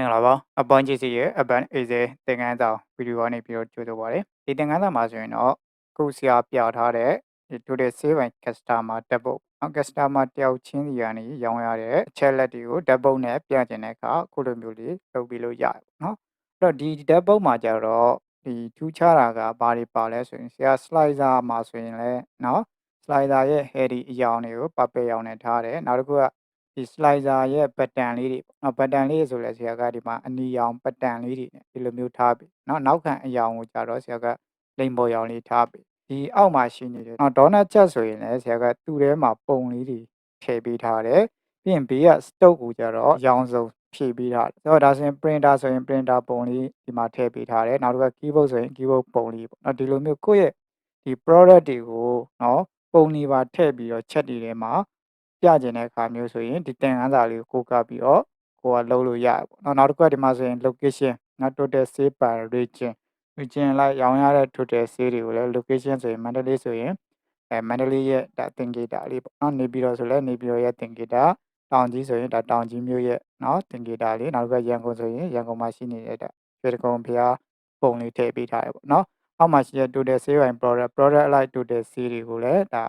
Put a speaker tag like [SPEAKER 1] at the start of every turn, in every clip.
[SPEAKER 1] င်္ဂလာပါအပွန်ကြီးစီရဲ့အပန်အေးစေသင်္ကန်းဆောင်ဗီဒီယိုကနေပြီးတော့ကြိုဆိုပါရစေဒီသင်္ကန်းဆောင်မှာဆိုရင်တော့ခုဆရာပြထားတဲ့ဒီ total save and customer တက်ပုတ်နော် customer တယောက်ချင်းစီကနေရောင်းရတဲ့အချက်လက်တွေကိုဓာတ်ပုံနဲ့ပြကျင်တဲ့အခါခုလိုမျိုးလေးလုပ်ပြီးလို့ရတယ်ပေါ့နော်အဲ့တော့ဒီဓာတ်ပုံမှာကြတော့ဒီထူးခြားတာကဘာတွေပါလဲဆိုရင်ဆရာ slider မှာဆိုရင်လည်းနော် slider ရဲ့ heady အရောင်တွေကို purple ရောင်နဲ့ထားတယ်နောက်တစ်ခုက ဒီ slider ရဲ့ button လေးတွေပေါ့နော် button လေးဆိုလဲဆရာကဒီမှာအနီရောင် button လေးတွေနဲ့ဒီလိုမျိုးထားပြီနော်နောက်ခံအရောင်ကိုကြတော့ဆရာကလိမ်ပေါ်ရောင်လေးထားပြီဒီအောက်မှာရှိနေတယ်နော် donut ချက်ဆိုရင်လည်းဆရာကသူ့ထဲမှာပုံလေးတွေထည့်ပေးထားတယ်ပြီးရင်ဘေးက stock ကိုကြတော့အရောင်စုံဖြည့်ပေးထားတယ်ဆိုတော့ဒါဆိုရင် printer ဆိုရင် printer ပုံလေးဒီမှာထည့်ပေးထားတယ်နောက်တစ်ခါ keyboard ဆိုရင် keyboard ပုံလေးပေါ့နော်ဒီလိုမျိုးကိုယ့်ရဲ့ဒီ product တွေကိုနော်ပုံတွေပါထည့်ပြီးတော့ chat တွေထဲမှာ ပြကျင်တဲ့အခါမျိုးဆိုရင်ဒီသင်ခန်းစာလေးကိုကိုးကပ်ပြီးတော့ကိုကလုပ်လို့ရတယ်ပေါ့နော်နောက်တစ်ခုကဒီမှာဆိုရင် location နော် total save by region region လိုက်ရောင်းရတဲ့ total save တွေကိုလည်း location ဆိုရင်မန္တလေးဆိုရင်အဲမန္တလေးရဲ့ဒါသင်္ကေတလေးပေါ့နော်နေပြည်တော်ဆိုလည်းနေပြည်တော်ရဲ့သင်္ကေတတောင်ကြီးဆိုရင်ဒါတောင်ကြီးမြို့ရဲ့နော်သင်္ကေတလေးနောက်တစ်ခါရန်ကုန်ဆိုရင်ရန်ကုန်မှာရှိနေတဲ့ဒါရွှေတကုံဖျားပုံလေးထည့်ပေးထားရပေါ့နော်အောက်မှာရှိတဲ့ total save and product product alike total save တွေကိုလည်းဒါ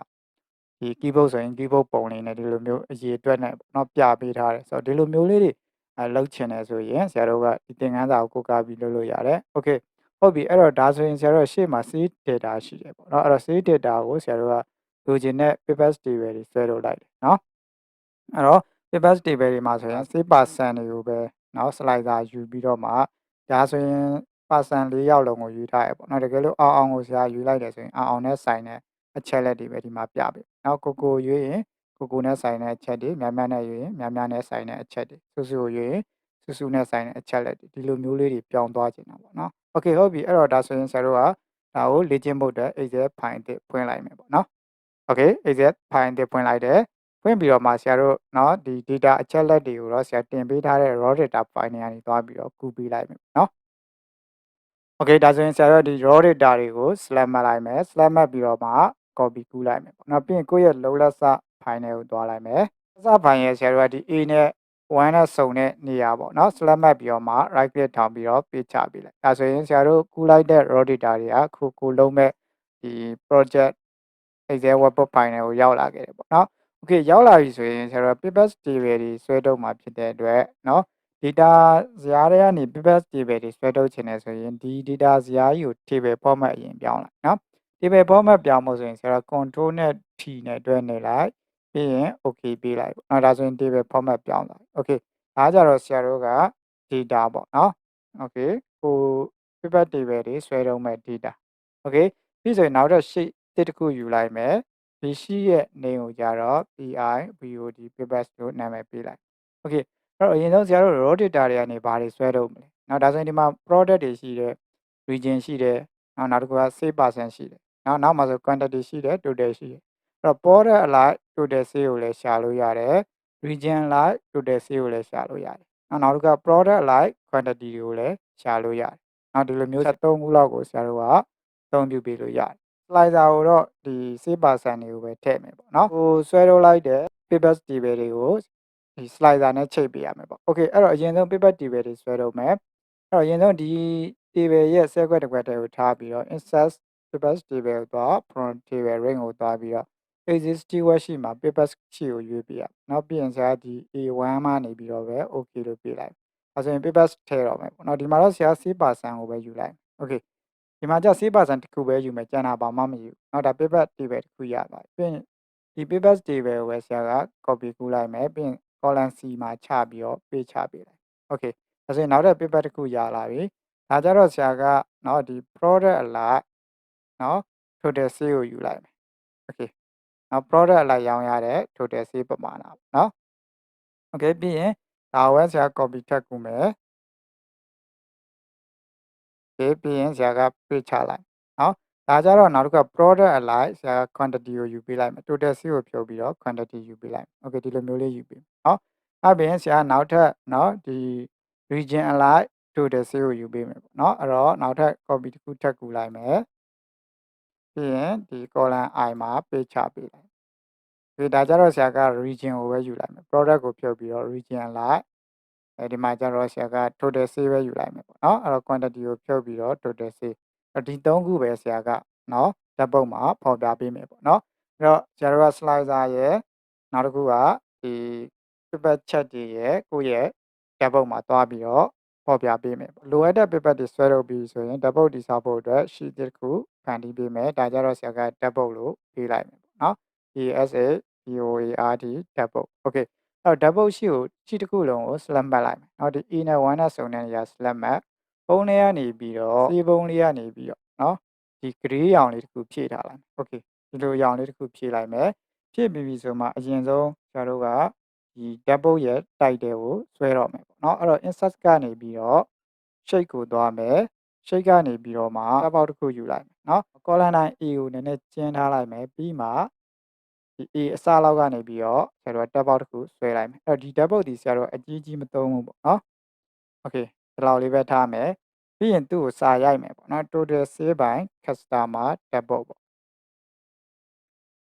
[SPEAKER 1] ဒီ keyboard ဆိုရင် keyboard ပုံလေးနဲ့ဒီလိုမျိုးအရေးအတွက်နဲ့ပေါ့နော်ပြပေးထားတယ်ဆိုတော့ဒီလိုမျိုးလေးတွေအဲလောက်ချင်တယ်ဆိုရင်ဆရာတို့ကဒီသင်ခန်းစာကိုကိုးကားပြီးလုပ်လို့ရတယ် okay ဟုတ်ပြီအဲ့တော့ဒါဆိုရင်ဆရာတို့ရှေ့မှာ save data ရှိတယ်ပေါ့နော်အဲ့တော့ save data ကိုဆရာတို့ကလိုချင်တဲ့ paper table တွေဆွဲလို့လိုက်တယ်နော်အဲ့တော့ paper table တွေမှာဆိုရင် save percent တွေကိုပဲနော် slider ယူပြီးတော့မှဒါဆိုရင် person ၄ယောက်လုံးကိုယူထားရပေါ့နော်တကယ်လို့အောင်အောင်ကိုဆရာယူလိုက်တယ်ဆိုရင်အောင်အောင်နဲ့ဆိုင်တဲ့အချက်လက်တွေပဲဒီမှာပြပေး နော်ကိုကိုရွေးရင်ကိုကိုနဲ့ဆိုင်တဲ့အချက်တွေများများနဲ့ရွေးရင်များများနဲ့ဆိုင်တဲ့အချက်တွေစုစုကိုရွေးရင်စုစုနဲ့ဆိုင်တဲ့အချက်လက်တွေဒီလိုမျိုးလေးတွေပြောင်းသွားချင်တာပေါ့နော် okay ဟုတ်ပြီအဲ့တော့ဒါဆိုရင်ဆရာတို့ကဒါကိုလေ့ကျင့်ဖို့အတွက် Excel file တစ်ဖွင့်လိုက်မယ်ပေါ့နော် okay Excel file တစ်ဖွင့်လိုက်တယ်ဖွင့်ပြီးတော့မှဆရာတို့เนาะဒီ data အချက်လက်တွေကိုတော့ဆရာတင်ပေးထားတဲ့ raw data file တွေကနေသွားပြီးတော့ကူးပေးလိုက်မယ်เนาะ okay ဒါဆိုရင်ဆရာတို့ဒီ raw data တွေကို select မှတ်လိုက်မယ် select မှတ်ပြီးတော့မှ copy ကူးလိုက်မယ်ပေါ့နော်ပြီးရင်ကိုယ့်ရဲ့ low လက်စ file နဲ့ကိုသွားလိုက်မယ်လက်စ file ရဲ့ဆရာတို့ကဒီ a နဲ့1နဲ့စုံတဲ့နေရာပေါ့နော် select မှတ်ပြီးတော့မှ right click ထောင်ပြီးတော့ပေးချပေးလိုက်ဒါဆိုရင်ဆရာတို့ကူးလိုက်တဲ့ raw data တွေကခုကိုလုံးမဲ့ဒီ project excel webpop file နဲ့ကိုရောက်လာခဲ့တယ်ပေါ့နော် okay ရောက်လာပြီဆိုရင်ဆရာတို့ pivot table တွေဆွဲထုတ်မှာဖြစ်တဲ့အတွက်နော် data ဇာတ်တွေကနေ pivot table တွေဆွဲထုတ်ခြင်းနဲ့ဆိုရင်ဒီ data ဇာတ်ကြီးကို table format အရင်ပြောင်းလိုက်နော် ဒီဘက်ဘောမပြောင်းဖို့ဆိုရင်ဆရာ control နဲ့ t နဲ့တွဲနေလိုက်ပြီးရင် okay ပေးလိုက်ပေါ့နော်ဒါဆိုရင်ဒီဘက် format ပြောင်းသွား okay ဒါကြတော့ဆရာတို့က data ပေါ့နော် okay ဟို pivot table တွေဆွဲတော့မဲ့ data okay ပြီးဆိုရင်နောက်တော့ sheet တစ်တစ်ခုယူလိုက်မယ်ဒီ sheet ရဲ့ name ကိုကြတော့ pi bod pivot လို့နာမည်ပေးလိုက် okay အဲ့တော့အရင်ဆုံးဆရာတို့ raw data တွေကနေဘာတွေဆွဲတော့မလဲနော်ဒါဆိုရင်ဒီမှာ product တွေရှိတယ် region ရှိတယ်နောက်နောက်တစ်ခုက save person ရှိတယ် နောက်နောက်မှာဆို quantity ရှိတယ် total ရှိတယ်အဲ့တော့ product အလိုက် total save ကိုလည်းရှာလို့ရတယ် region အလိုက် total save ကိုလည်းရှာလို့ရတယ်နောက်နောက်တစ်ခုက product အလိုက် quantity တွေကိုလည်းရှာလို့ရတယ်နောက်ဒီလိုမျိုး73ခုလောက်ကိုဆရာတို့ကအသုံးပြုပေးလို့ရတယ် slider ကိုတော့ဒီ save percent တွေကိုပဲထည့်မယ်ပေါ့နော်ဟိုဆွဲထုတ်လိုက်တဲ့ paper table တွေကိုဒီ slider နဲ့ချိန်ပေးရမယ်ပေါ့ okay အဲ့တော့အရင်ဆုံး paper table တွေဆွဲထုတ်မယ်အဲ့တော့အရင်ဆုံးဒီ table ရဲ့ set ခွက်တစ်ခွက်တွေကိုထားပြီးတော့ insert purpose table သွား from table range ကိုသွားပြီးတော့ exist keyword ရှိမှာ purpose key ကိုရွေးပြရနောက်ပြီးရင်ဆရာဒီ A1 မှာနေပြီးတော့ပဲ okay လို့ပြလိုက်အဲဆိုရင် purpose ထည့်တော့မယ်ပေါ့နော်ဒီမှာတော့ဆရာ6%ကိုပဲယူလိုက် okay ဒီမှာကျ6%တခုပဲယူမယ်ကျန်တာဘာမှမယူနော်ဒါ purpose table တခုရသွားပြီးရင်ဒီ purpose table ကိုပဲဆရာက copy ကူးလိုက်မယ်ပြီးရင် column C မှာချပြီးတော့ပေးချပေးလိုက် okay အဲဆိုရင်နောက်တဲ့ purpose တခုရလာပြီဒါကြတော့ဆရာကနော်ဒီ product အလိုက် နော် total sale ကိုယူလိုက်မယ် okay နော် product အလိုက်ရောင်းရတဲ့ total sale ပမာဏပေါ့နော် okay ပြီးရင်ဒါဝဲဆရာ copy ထပ်ကူမယ် okay ပြီးရင်ဆရာက page ချလိုက်နော်ဒါကြတော့နောက်တစ်ခါ product အလိုက်ဆရာ quantity ကိုယူပေးလိုက်မယ် total sale ကိုဖြုတ်ပြီးတော့ quantity ယူပေးလိုက် okay ဒီလိုမျိုးလေးယူပေးနော်အဲ့ပြင်ဆရာနောက်ထပ်နော်ဒီ region အလိုက် total sale ကိုယူပေးမယ်ပေါ့နော်အဲ့တော့နောက်ထပ် copy တစ်ခုထပ်ကူလိုက်မယ် ပြီးရင်ဒီ column i မှာပေးချပေးလိုက်ဒီဒါကြတော့ဆရာက region ကိုပဲယူလိုက်မယ် product ကိုဖြုတ်ပြီးတော့ region အလိုက်အဲဒီမှာကျတော့ဆရာက total sale ပဲယူလိုက်မယ်ပေါ့နော်အဲ့တော့ quantity ကိုဖြုတ်ပြီးတော့ total sale ဒီ၃ခုပဲဆရာကနော်ဓာတ်ပုံမှာဖော်ပြပေးမယ်ပေါ့နော်အဲ့တော့ဆရာတို့က slicer ရဲ့နောက်တစ်ခုကဒီ paper chat တွေရဲ့ကိုယ့်ရဲ့ဓာတ်ပုံမှာတွားပြီးတော့ဖော်ပြပေးမယ်ပေါ့လိုအပ်တဲ့ paper တွေဆွဲလုပ်ပြီးဆိုရင်ဓာတ်ပုံတိစောက်ဖို့အတွက် sheet တစ်ခု ဖန်တီးပေးမယ်ဒါကြတော့ဆရာကဓာတ်ပုံလို့ပေးလိုက်မယ်ပေါ့နော် ESA EOARD ဓာတ်ပုံ okay အဲ့တော့ဓာတ်ပုတ်ရှိကိုရှိတစ်ခုလုံးကို select မှတ်လိုက်မယ်။နော်ဒီ E နဲ့1နဲ့စုံတဲ့နေရာ select မှတ်ပုံးလေးကနေပြီးတော့စီးပုံးလေးကနေပြီးတော့နော်ဒီ gray ရောင်လေးတစ်ခုဖြည့်ထားလိုက်။ Okay ဒီလိုရောင်လေးတစ်ခုဖြည့်လိုက်မယ်။ဖြည့်ပြီးပြီဆိုမှအရင်ဆုံးကျတို့ကဒီဓာတ်ပုတ်ရဲ့ title ကိုဆွဲတော့မယ်ပေါ့နော်။အဲ့တော့ insert ကနေပြီးတော့ shape ကိုသွားမယ်။ shape ကနေပြီးတော့မှဓာတ်ပေါက်တစ်ခုယူလိုက်မယ်နော်။ column line A ကိုနည်းနည်းကျင်းထားလိုက်မယ်ပြီးမှဒီ A အစလောက်ကနေပြီးတော့ဆရာတို့က tab ပေါက်တစ်ခုဆွဲလိုက်မယ်အဲ့တော့ဒီ tab ပေါက်ဒီဆရာတို့အကြီးကြီးမသုံးဘူးပေါ့နော် okay ဒီလောက်လေးပဲထားမယ်ပြီးရင်သူ့ကိုစာရိုက်မယ်ပေါ့နော် total save by customer tab ပေါက်ပေါ့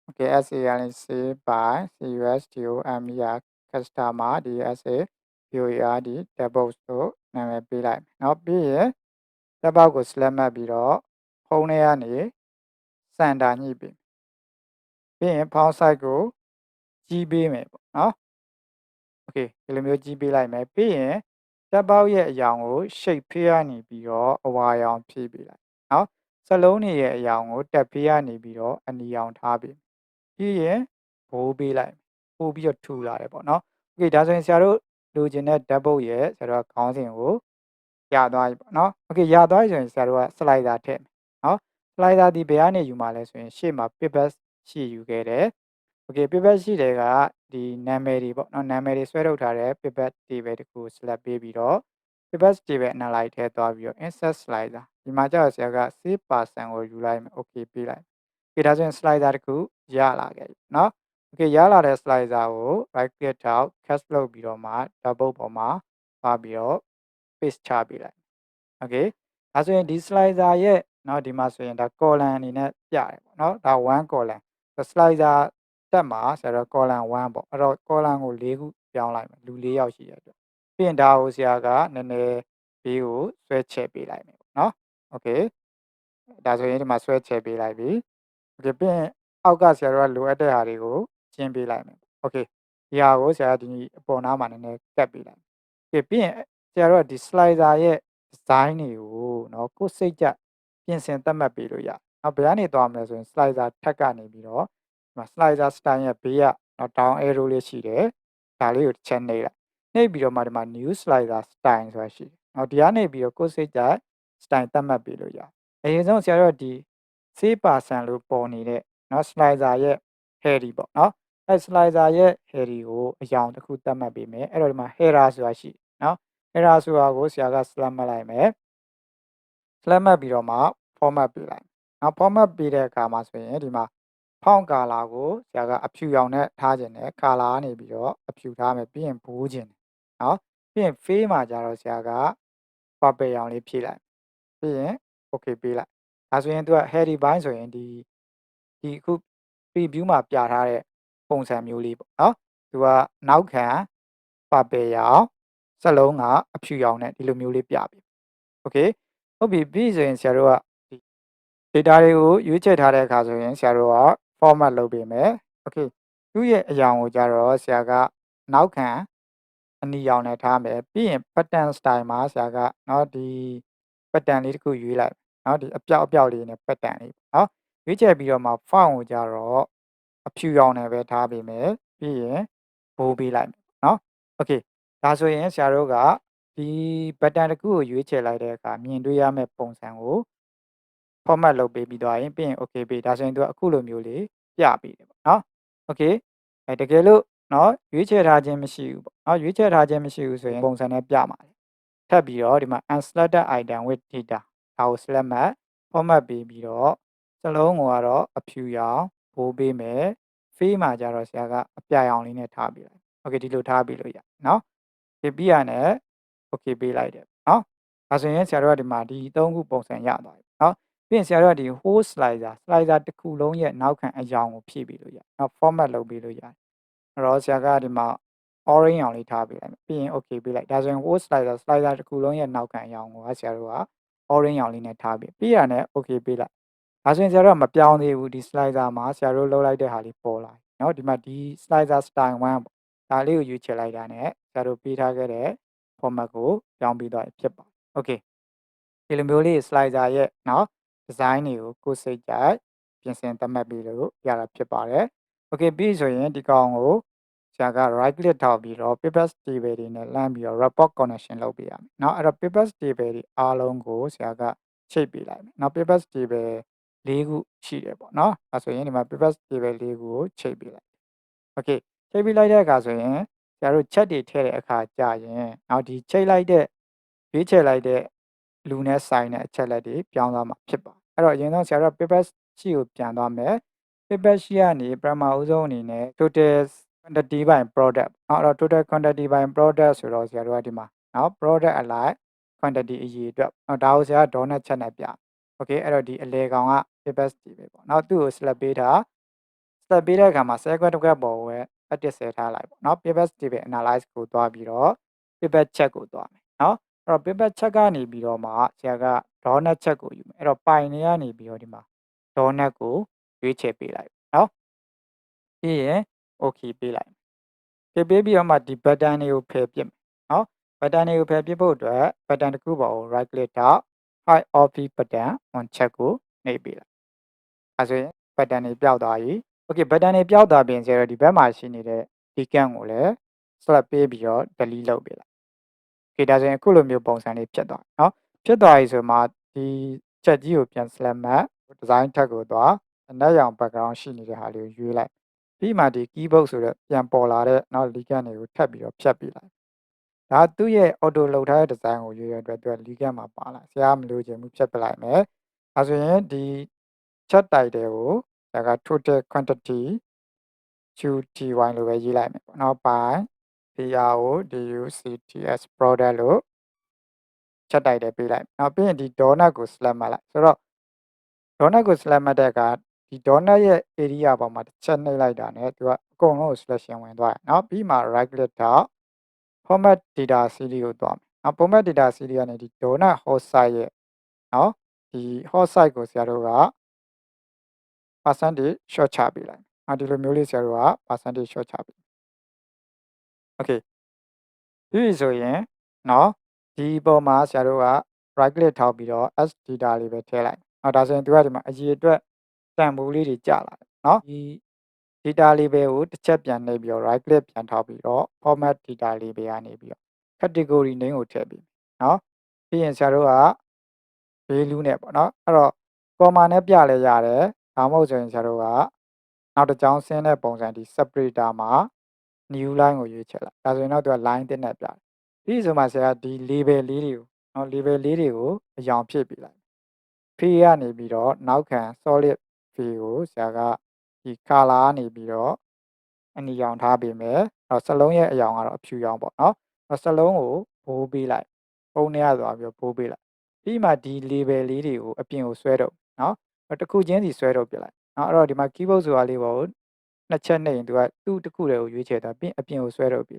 [SPEAKER 1] okay SAL save by CUSDOMER customer DSA POERD tab ပေါက်ဆိုနာမည်ပေးလိုက်မယ်เนาะပြီးရင် tab ပေါက်ကို select မှတ်ပြီးတော့ဖုန်းထဲကနေစန်တာညှိပေးပြီးရင် font size ကိုကြီးပေးမယ်ပေါ့နော်โอเคဒီလိုမျိုးကြီးပေးလိုက်မယ်ပြီးရင်တက်ပေါက်ရဲ့အယောင်ကို shape ဖေးကနေပြီးတော့အဝါရောင်ဖြည့်ပေးလိုက်နော်စလုံးတွေရဲ့အယောင်ကိုတက်ဖေးကနေပြီးတော့အနီရောင်ထားပေးပြီးရင်ဘိုးပေးလိုက်ပို့ပြီးတော့ထူလာတယ်ပေါ့နော်โอเคဒါဆိုရင်ဆရာတို့လိုချင်တဲ့ဓာတ်ပုတ်ရဲ့ဆရာတို့ခေါင်းစဉ်ကို ရသွားပြီပေါ့နော်โอเคရသွားပြီဆိုရင်ဆရာတို့က slider ထည့်မယ်နော် slider ဒီဘယ်ကနေယူมาလဲဆိုရင်ရှေ့မှာ pivot ရှိယူခဲ့တယ်။ Okay pivot ရှိတယ်ကဒီနာမည်တွေပေါ့နော်နာမည်တွေဆွဲထုတ်ထားတဲ့ pivot table တခု select ပေးပြီးတော့ pivot table analyze ထဲသွားပြီးတော့ insert slider ဒီမှာကျတော့ဆရာက save person ကိုယူလိုက်မယ် okay ပေးလိုက်။ Okay ဒါဆိုရင် slider တခုရလာခဲ့ပြီเนาะ Okay ရလာတဲ့ slider ကို right click ထောက် cast လုပ်ပြီးတော့မှဓာတ်ပုတ်ပေါ်မှာပါပြီးတော့ paste ချပေးလိုက် Okay ဒါဆိုရင်ဒီ slider ရဲ့เนาะဒီမှာဆိုရင်ဒါ column အနေနဲ့ပြတယ်ပေါ့เนาะဒါ1 column slider တက်မှာဆရာတို့ column 1ပေါ့အဲ့တော့ column ကို၄ခုပြောင်းလိုက်မယ်လူ၄ယောက်ရှိတဲ့အတွက်ပြီးရင်ဒါကိုဆရာကနည်းနည်းဘေးကိုဆွဲချဲ့ပေးလိုက်မယ်ပေါ့နော်โอเคဒါဆိုရင်ဒီမှာဆွဲချဲ့ပေးလိုက်ပြီโอเคပြီးရင်အောက်ကဆရာတို့ကလိုအပ်တဲ့ဟာတွေကိုကျင်းပေးလိုက်မယ်โอเคဒီဟာကိုဆရာကဒီအပေါ်နားမှာနည်းနည်းကတ်ပေးလိုက်โอเคပြီးရင် ဆရာတို့ကဒီ slider ရဲ့ design တွေကိုเนาะကိုယ်စိတ်ကြပြင်ဆင်သတ်မှတ်ပေးလို့ရနောက်ဘယ်ကနေသွားမလဲဆိုရင် slider ထက်ကနေပြီးတော့ဒီမှာ slider style ရဲ့ဘေးကနော် down arrow လေးရှိတယ်ဒါလေးကိုတစ်ချက်နှိပ်လိုက်နှိပ်ပြီးတော့မှဒီမှာ new slider style ဆိုတာရှိတယ်နော်ဒီကနေပြီးတော့ကိုယ်စိတ်ကြ style သတ်မှတ်ပေးလို့ရအရင်ဆုံးဆရာတို့ဒီ save person လို့ပေါ်နေတဲ့နော် slider ရဲ့ header ပေါ့နော်အဲ slider ရဲ့ header ကိုအယောင်တစ်ခုသတ်မှတ်ပေးမယ်အဲ့တော့ဒီမှာ header ဆိုတာရှိ နော် header ဆိုတာကိုဆရာက select မှတ်လိုက်မယ် select မှတ်ပြီးတော့မှ format ပေးလိုက်နော် format ပေးတဲ့အခါမှာဆိုရင်ဒီမှာ font color ကိုဆရာကအဖြူရောင်နဲ့ထားခြင်းနဲ့ color ကနေပြီးတော့အဖြူထားမယ်ပြီးရင်ဘိုးခြင်းနော်ပြီးရင် face မှာကြတော့ဆရာက purple ရောင်လေးဖြည့်လိုက်ပြီးရင် okay ပေးလိုက်ဒါဆိုရင်သူက heady ဘိုင်းဆိုရင်ဒီဒီအခု preview မှာပြထားတဲ့ပုံစံမျိုးလေးပေါ့နော်သူကနောက်ခံ purple ရောင် စလုံးကအဖြူရောင်နဲ့ဒီလိုမျိုးလေးပြပြီ okay ဟုတ်ပြီပြီးဆိုရင်ဆရာတို့ကဒီ data တွေကိုရွေးချယ်ထားတဲ့အခါဆိုရင်ဆရာတို့က format လုပ်ပေးမယ် okay သူ့ရဲ့အယောင်ကိုကြတော့ဆရာကနောက်ခံအနီရောင်နဲ့ထားမယ်ပြီးရင် pattern style မှာဆရာကเนาะဒီ pattern လေးတစ်ခုရွေးလိုက်เนาะဒီအပြောက်အပြောက်လေးနဲ့ pattern လေးเนาะရွေးချယ်ပြီးတော့မှ font ကိုကြတော့အဖြူရောင်နဲ့ပဲထားပေးမယ်ပြီးရင်ဘိုးပေးလိုက်မယ်เนาะ okay ဒါဆိုရင်ဆရာတို့ကဒီ button တစ်ခုကိုရွေးချယ်လိုက်တဲ့အခါမြင်တွေ့ရမယ့်ပုံစံကို format လုပ်ပေးပြီးသွားရင်ပြီးရင် okay ပေးဒါဆိုရင်သူကအခုလိုမျိုးလေးပြပေးတယ်ပေါ့နော် okay အဲတကယ်လို့နော်ရွေးချယ်ထားခြင်းမရှိဘူးပေါ့နော်ရွေးချယ်ထားခြင်းမရှိဘူးဆိုရင်ပုံစံနဲ့ပြမှာလေထပ်ပြီးတော့ဒီမှာ unselected item with data ဒါကို select မှတ် format ပေးပြီးတော့စလုံးကိုကတော့အဖြူရောင်ဘိုးပေးမယ် face မှာကြတော့ဆရာကအပြရောင်လေးနဲ့ထားပေးလိုက် okay ဒီလိုထားပေးလို့ရနော်ဒီ ပြီးရနဲ့ okay ပေးလိုက်တယ်နော်ဒါဆိုရင်ဆရာတို့ကဒီမှာဒီ၃ခုပုံစံရသွားပြီနော်ပြီးရင်ဆရာတို့ကဒီ whole slicer slicer တစ်ခုလုံးရဲ့နောက်ခံအယောင်ကိုဖြည့်ပေးလို့ရနော် format လုပ်ပေးလို့ရတယ်အဲ့တော့ဆရာကဒီမှာ orange ရောင်လေးထားပေးလိုက်မယ်ပြီးရင် okay ပေးလိုက်ဒါဆိုရင် whole slicer slicer တစ်ခုလုံးရဲ့နောက်ခံအရောင်ကိုဆရာတို့က orange ရောင်လေးနဲ့ထားပြီးပြီးရနဲ့ okay ပေးလိုက်ဒါဆိုရင်ဆရာတို့ကမပြောင်းသေးဘူးဒီ slicer မှာဆရာတို့လှုပ်လိုက်တဲ့ဟာလေးပေါ်လာเนาะဒီမှာဒီ slicer style 1ပေါ့ ဒါလေးကိုရွေးချယ်လိုက်တာနဲ့ဆရာတို့ပေးထားခဲ့တဲ့ format ကိုပြောင်းပြီးတော့ဖြစ်ပါ okay ဒီလိုမျိုးလေး slicer ရဲ့เนาะ design တွေကိုကိုယ်စိတ်ကြိုက်ပြင်ဆင်သတ်မှတ်ပြီးလို့ရတာဖြစ်ပါတယ် okay ပြီးဆိုရင်ဒီကောင်ကိုဆရာက right click ထောက်ပြီးတော့ paper table တွေနဲ့လှမ်းပြီးတော့ report connection လုပ်ပေးရမယ်เนาะအဲ့တော့ paper table တွေအားလုံးကိုဆရာကချိတ်ပေးလိုက်မယ်เนาะ paper table ၄ခုရှိတယ်ပေါ့เนาะအဲဆိုရင်ဒီမှာ paper table ၄ခုကိုချိတ်ပေးလိုက် okay ချိတ်ပေးလိုက်တဲ့အခါဆိုရင်ဆရာတို့ chat တွေထည့်တဲ့အခါကြာရင်နောက်ဒီချိတ်လိုက်တဲ့ရွေးချယ်လိုက်တဲ့လူနဲ့ဆိုင်တဲ့အချက်လက်တွေပြောင်းသွားမှာဖြစ်ပါအဲ့တော့အရင်ဆုံးဆရာတို့ paper sheet ကိုပြန်သွားမယ် paper sheet ကနေပထမဦးဆုံးအနေနဲ့ total quantity by product เนาะအဲ့တော့ total quantity by product ဆိုတော့ဆရာတို့ကဒီမှာเนาะ product alike quantity အရေးအတွက်เนาะဒါကိုဆရာကဒေါနဲ့ချက်နဲ့ပြ okay အဲ့တော့ဒီအလေကောင်က paper sheet ပဲပေါ့เนาะသူ့ကို slap ပေးထား slap ပေးတဲ့အခါမှာ second တစ်ခွက်ပေါ်ကိုပဲ အတစ်ဆယ်ထားလိုက်ပေါ့နော် pivot table analyze ကိုသွားပြီးတော့ pivot check ကိုသွားမယ်နော်အဲ့တော့ pivot check ကနေပြီးတော့မှဆရာက donut check ကိုယူမယ်အဲ့တော့ pine တွေကနေပြီးတော့ဒီမှာ donut ကိုရွေးချယ်ပေးလိုက်နော်ပြီးရင် okay ပေးလိုက်ပေးပေးပြီးတော့မှဒီ button တွေကိုဖယ်ပစ်မယ်နော် button တွေကိုဖယ်ပစ်ဖို့အတွက် button တစ်ခုပေါ်ကို right click ထား hide off button on check ကိုနှိပ်ပေးလိုက်အဲဆိုရင် button တွေပျောက်သွားပြီ okay button တွေပျောက်သွားပြင်ဆိုတော့ဒီဘက်မှာရှိနေတဲ့ဒီ can ကိုလည်း select ပေးပြီးတော့ delete လုပ်ပေးလိုက် okay ဒါဆိုရင်အခုလိုမျိုးပုံစံလေးဖြစ်သွားเนาะဖြစ်သွားပြီဆိုမှဒီချက်ကြီးကိုပြန် select မှတ် design tag ကိုသွားအနက်ရောင် background ရှိနေတဲ့ဟာလေးကိုရွေးလိုက်ပြီးမှဒီ keyboard ဆိုတော့ပြန်ပေါ်လာတဲ့နောက် ligand တွေကိုထပ်ပြီးတော့ဖြတ်ပေးလိုက်ဒါသူ့ရဲ့ auto လောက်ထားတဲ့ design ကိုရွေးရတဲ့အတွက် ligand မှာပါလာဆရာမလို့ချင်ဘူးဖြတ်ပလိုက်မယ်အဲဆိုရင်ဒီ chat title ကို ဒါက total quantity QTY လို့ပဲရေးလိုက်မယ်ပေါ့နော် by PRO DUCTS product လို့ချက်တိုက်တယ်ပေးလိုက်နောက်ပြီးရင်ဒီ donut ကို slab မှတ်လိုက်ဆိုတော့ donut ကို slab မှတ်တဲ့အခါဒီ donut ရဲ့ area ပေါ်မှာတစ်ချက်နှိပ်လိုက်တာ ਨੇ သူကအကုန်လုံးကို selection ဝင်သွားတယ်နောက်ပြီးမှ right click တော့ format data series ကိုသွားမယ်နောက် format data series ကနေဒီ donut host site ရဲ့နော်ဒီ host site ကိုဆရာတို့က percentage short ချပေးလိုက်။အဲဒီလိုမျိုးလေးဆရာတို့က percentage short ချပေး။ Okay ပြီးဆိုရင်နော်ဒီပေါ်မှာဆရာတို့က right click ထောက်ပြီးတော့ s data လေးပဲထည့်လိုက်။နော်ဒါဆိုရင်သူကဒီမှာအရေးအတွက်တန်ဖိုးလေးတွေကျလာတယ်နော်ဒီ data label ကိုတစ်ချက်ပြန်နှိပ်ပြီးတော့ right click ပြန်ထောက်ပြီးတော့ format data label ကနေပြီးတော့ category name ကိုထည့်ပြီးနော်ပြီးရင်ဆရာတို့က value နဲ့ပေါ့နော်အဲ့တော့ comma နဲ့ပြလဲရတယ် ဒါမှမဟုတ်ဆိုရင်ဆရာတို့ကနောက်တစ်ကြောင်းဆင်းတဲ့ပုံစံဒီ separator မှာ new line ကိုရွေးချယ်လိုက်ဒါဆိုရင်တော့သူက line တစ်နဲ့ပြတယ်ပြီးဆိုမှဆရာဒီ label လေးတွေကိုနော် label လေးတွေကိုအယောင်ဖြည့်ပြလိုက် fee ကနေပြီးတော့နောက်ခံ solid fee ကိုဆရာကဒီ color ကနေပြီးတော့အနီရောင်ထားပေးမယ်အဲ့တော့စလုံးရဲ့အယောင်ကတော့အဖြူရောင်ပေါ့နော်အဲ့စလုံးကိုဘိုးပေးလိုက်ပုံနေရသွားပြီးတော့ဘိုးပေးလိုက်ပြီးမှဒီ label လေးတွေကိုအပြင်ကိုဆွဲတော့နော် တစ်ခုချင်းစီဆွဲတော့ပြလိုက်နော်အဲ့တော့ဒီမှာ keyboard ဆိုတာလေးပေါ့နှစ်ချက်နှိပ်ရင်သူကသူ့တစ်ခုတည်းကိုရွေးချယ်တာပြီးအပြင်ကိုဆွဲတော့ပြီ